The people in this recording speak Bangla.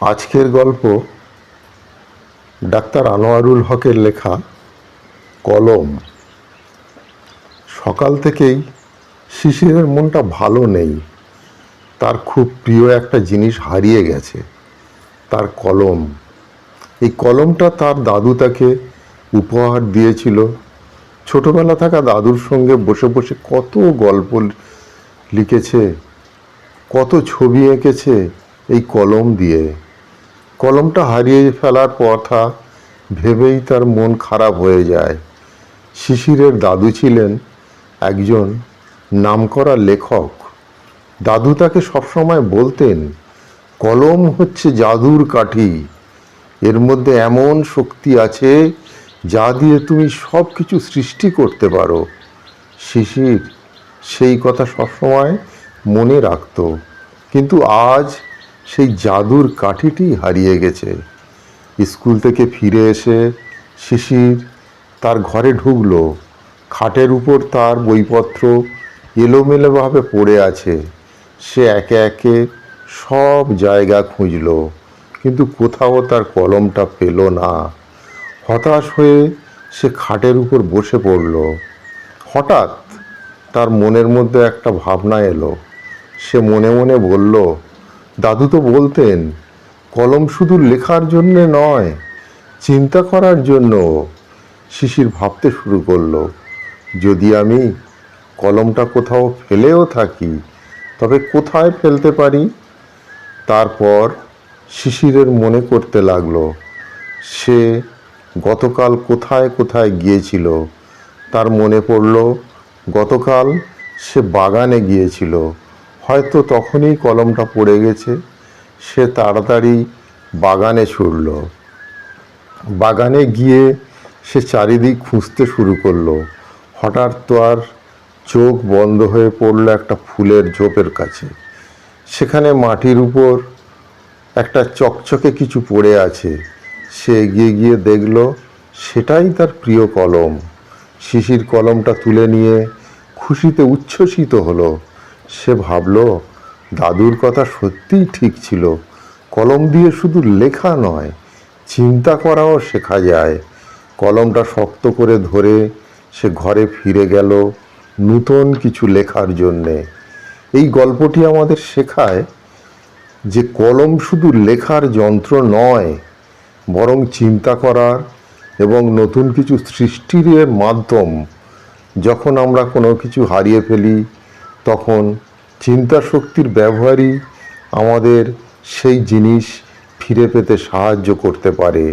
আজকের গল্প ডাক্তার আনোয়ারুল হকের লেখা কলম। সকাল থেকেই শিশিরের মনটা ভালো নেই। তার খুব প্রিয় একটা জিনিস হারিয়ে গেছে, তার কলম। এই কলমটা তার দাদু তাকে উপহার দিয়েছিল। ছোটবেলা থাকা দাদুর সঙ্গে বসে বসে কত গল্প লিখেছে, কত ছবি এঁকেছে এই কলম দিয়ে। কলমটা হারিয়ে ফেলার কথা ভেবেই তার মন খারাপ হয়ে যায়। শিশিরের দাদু ছিলেন একজন নামকরা লেখক। দাদু তাকে সবসময় বলতেন, কলম হচ্ছে জাদুর কাঠি। এর মধ্যে এমন শক্তি আছে যা দিয়ে তুমি সব কিছু সৃষ্টি করতে পারো। শিশির সেই কথা সবসময় মনে রাখতো। কিন্তু আজ সেই জাদুর কাঠিটি হারিয়ে গেছে। স্কুল থেকে ফিরে এসে শিশির তার ঘরে ঢুকলো। খাটের উপর তার বইপত্র এলোমেলোভাবে পড়ে আছে। সে একে একে সব জায়গা খুঁজলো, কিন্তু কোথাও তার কলমটা পেল না। হতাশ হয়ে সে খাটের উপর বসে পড়ল। হঠাৎ তার মনের মধ্যে একটা ভাবনা এলো। সে মনে মনে বলল দাদু তো বলতেন, কলম শুধু লেখার জন্যে নয়, চিন্তা করার জন্য শিশির ভাবতে শুরু করল, যদি আমি কলমটা কোথাও ফেলেও থাকি, তবে কোথায় ফেলতে পারি? তারপর শিশিরের মনে করতে লাগল, সে গতকাল কোথায় কোথায় গিয়েছিল? তার মনে পড়ল, গতকাল সে বাগানে গিয়েছিল। হয়তো তখনই কলমটা পড়ে গেছে। সে তাড়াতাড়ি বাগানে ছুটল। বাগানে গিয়ে সে চারিদিক খুঁজতে শুরু করল। হঠাৎ তো আর চোখ বন্ধ হয়ে পড়ল একটা ফুলের ঝোপের কাছে। সেখানে মাটির উপর একটা চকচকে কিছু পড়ে আছে। সে এগিয়ে গিয়ে দেখল, সেটাই তার প্রিয় কলম। শিশির কলমটা তুলে নিয়ে খুশিতে উচ্ছ্বসিত হলো। সে ভাবলো, দাদুর কথা সত্যিই ঠিক ছিল। কলম দিয়ে শুধু লেখা নয়, চিন্তা করাও শেখা যায়। কলমটা শক্ত করে ধরে সে ঘরে ফিরে গেল নূতন কিছু লেখার জন্যে। এই গল্পটি আমাদের শেখায় যে কলম শুধু লেখার যন্ত্র নয়, বরং চিন্তা করার এবং নতুন কিছু সৃষ্টির মাধ্যম। যখন আমরা কোনো কিছু হারিয়ে ফেলি তখন চিন্তা শক্তির ব্যবহারই আমাদের সেই জিনিস ফিরে পেতে সাহায্য করতে পারে।